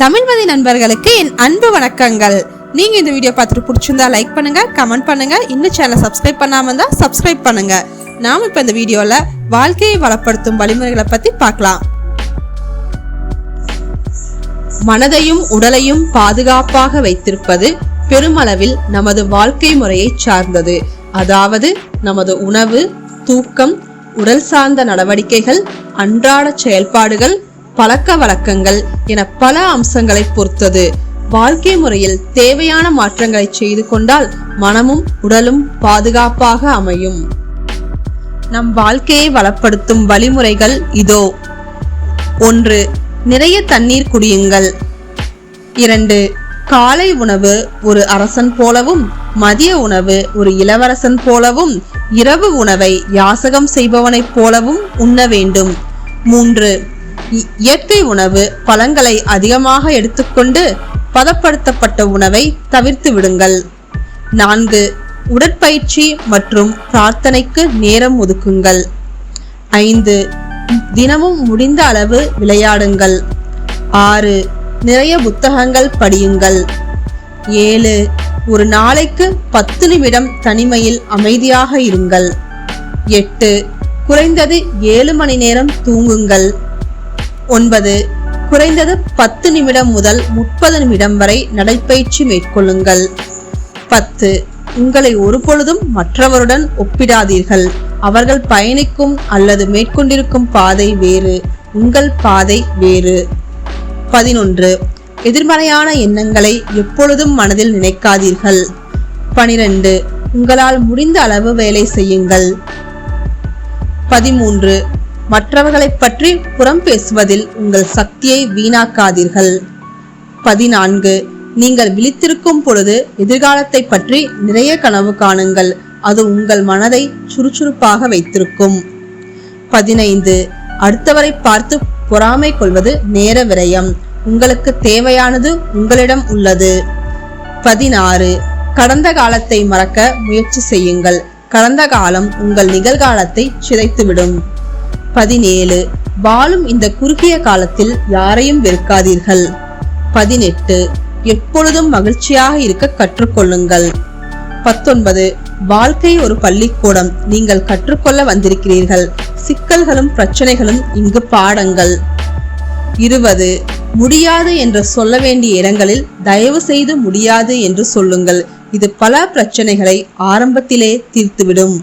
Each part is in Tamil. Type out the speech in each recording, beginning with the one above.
தமிழ்மதி நண்பர்களுக்கு என் அன்பு வணக்கங்கள். நீங்க இந்த வீடியோ பார்த்துட்டு பிடிச்சிருந்தா லைக் பண்ணுங்க கமெண்ட் பண்ணுங்க. இன்னும் சேனலை சப்ஸ்கிரைப் பண்ணாம இருந்தா சப்ஸ்கிரைப் பண்ணுங்க. நாம இப்ப இந்த வீடியோல வாழ்க்கையை வளப்படுத்தும் வழிமுறைகளை பத்தி பார்க்கலாம். மனதையும் உடலையும் பாதுகாப்பாக வைத்திருப்பது பெருமளவில் நமது வாழ்க்கை முறையை சார்ந்தது. அதாவது நமது உணவு தூக்கம் உடல் சார்ந்த நடவடிக்கைகள் அன்றாட செயல்பாடுகள் பழக்க வழக்கங்கள் என பல அம்சங்களை பொறுத்தது. வாழ்க்கை முறையில் தேவையான மாற்றங்களை செய்து கொண்டால் மனமும் உடலும் பாதுகாப்பாக அமையும். நம் வாழ்க்கையை வளப்படுத்தும் வழிமுறைகள் இதோ. ஒன்று நிறைய தண்ணீர் குடியுங்கள். இரண்டு காலை உணவு ஒரு அரசன் போலவும் மதிய உணவு ஒரு இளவரசன் போலவும் இரவு உணவை யாசகம் செய்பவனைப் போலவும் உண்ண வேண்டும். மூன்று இயற்கை உணவு பழங்களை அதிகமாக எடுத்துக்கொண்டு பதப்படுத்தப்பட்ட உணவை தவிர்த்து விடுங்கள். நான்கு உடற்பயிற்சி மற்றும் பிரார்த்தனைக்கு நேரம் ஒதுக்குங்கள். ஐந்து தினமும் முடிந்த அளவு விளையாடுங்கள். ஆறு நிறைய புத்தகங்கள் படியுங்கள். ஏழு ஒரு நாளைக்கு பத்து நிமிடம் தனிமையில் அமைதியாக இருங்கள். எட்டு குறைந்தது ஏழு மணி நேரம் தூங்குங்கள். ஒன்பது. குறைந்தது பத்து நிமிடம் முதல் முப்பது நிமிடம் வரை நடைப்பயிற்சி மேற்கொள்ளுங்கள். பத்து. உங்களை ஒருபொழுதும் மற்றவருடன் ஒப்பிடாதீர்கள். அவர்கள் பயணிக்கும் அல்லது மேற்கொண்டிருக்கும் பாதை வேறு. உங்கள் பாதை வேறு. பதினொன்று. எதிர்மறையான எண்ணங்களை எப்பொழுதும் மனதில் நினைக்காதீர்கள். பனிரெண்டு. உங்களால் முடிந்த அளவு வேலை செய்யுங்கள். பதிமூன்று. மற்றவர்களைப் பற்றி புறம் பேசுவதில் உங்கள் சக்தியை வீணாக்காதீர்கள். பதினான்கு. நீங்கள் விழித்திருக்கும் பொழுது எதிர்காலத்தை பற்றி நிறைய கனவு காணுங்கள். அது உங்கள் மனதை சுறுசுறுப்பாக வைத்திருக்கும். பதினைந்து. அடுத்தவரை பார்த்து பொறாமை கொள்வது நேர விரயம். உங்களுக்கு தேவையானது உங்களிடம் உள்ளது. பதினாறு. கடந்த காலத்தை மறக்க முயற்சி செய்யுங்கள். கடந்த காலம் உங்கள் நிகழ்காலத்தை சிதைத்துவிடும். பதினேழு. வாழும் இந்த குறுகிய காலத்தில் யாரையும் வெறுக்காதீர்கள். பதினெட்டு. எப்பொழுதும் மகிழ்ச்சியாக இருக்க கற்றுக்கொள்ளுங்கள். பத்தொன்பது. வாழ்க்கை ஒரு பள்ளிக்கூடம். நீங்கள் கற்றுக்கொள்ள வந்திருக்கிறீர்கள். சிக்கல்களும் பிரச்சனைகளும் இங்கு பாடங்கள். இருபது. முடியாது என்று சொல்ல வேண்டிய இடங்களில் தயவு செய்து முடியாது என்று சொல்லுங்கள். இது பல பிரச்சனைகளை ஆரம்பத்திலே தீர்த்துவிடும்.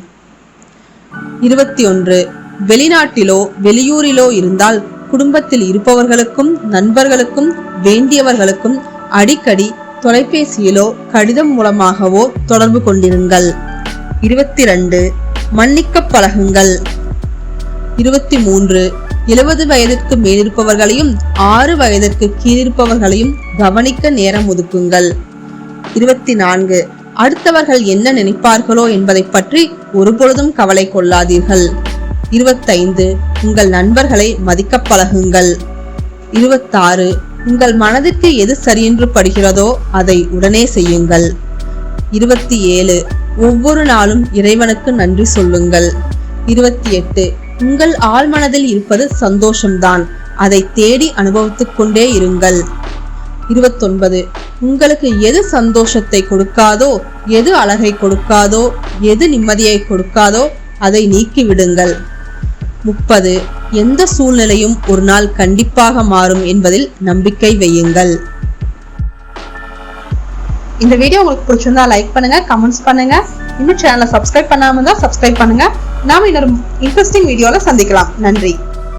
இருபத்தி ஒன்று. வெளிநாட்டிலோ வெளியூரிலோ இருந்தால் குடும்பத்தில் இருப்பவர்களுக்கும் நண்பர்களுக்கும் வேண்டியவர்களுக்கும் அடிக்கடி தொலைபேசியிலோ கடிதம் மூலமாகவோ தொடர்பு கொண்டிருங்கள். இருபத்தி ரெண்டு மன்னிக்க பழகுங்கள். இருபத்தி மூன்று எழுபது வயதிற்கு மேலிருப்பவர்களையும் ஆறு வயதிற்கு கீழிருப்பவர்களையும் கவனிக்க நேரம் ஒதுக்குங்கள். இருபத்தி நான்கு அடுத்தவர்கள் என்ன நினைப்பார்களோ என்பதை பற்றி ஒருபொழுதும் கவலை கொள்ளாதீர்கள். இருபத்தைந்து உங்கள் நண்பர்களை மதிக்க பழகுங்கள். இருபத்தாறு உங்கள் மனதிற்கு எது சரியென்று படுகிறதோ அதை உடனே செய்யுங்கள். இருபத்தி ஏழு ஒவ்வொரு நாளும் இறைவனுக்கு நன்றி சொல்லுங்கள். இருபத்தி எட்டு உங்கள் ஆழ்மனதில் இருப்பது சந்தோஷம்தான். அதை தேடி அனுபவித்துக் கொண்டே இருங்கள். இருபத்தொன்பது உங்களுக்கு எது சந்தோஷத்தை கொடுக்காதோ எது அழகை கொடுக்காதோ எது நிம்மதியை கொடுக்காதோ அதை நீக்கிவிடுங்கள். முப்பது. எந்த சூழ்நிலையும் ஒரு நாள் கண்டிப்பாக மாறும் என்பதில் நம்பிக்கை வையுங்கள். இந்த வீடியோ உங்களுக்கு பிடிச்சிருந்தா லைக் பண்ணுங்க கமெண்ட்ஸ் பண்ணுங்க. இன்னும் சேனலை சப்ஸ்கிரைப் பண்ணாம இருந்தா சப்ஸ்கிரைப் பண்ணுங்க. நாம இன்னொரு இன்ட்ரெஸ்டிங் வீடியோல சந்திக்கலாம். நன்றி.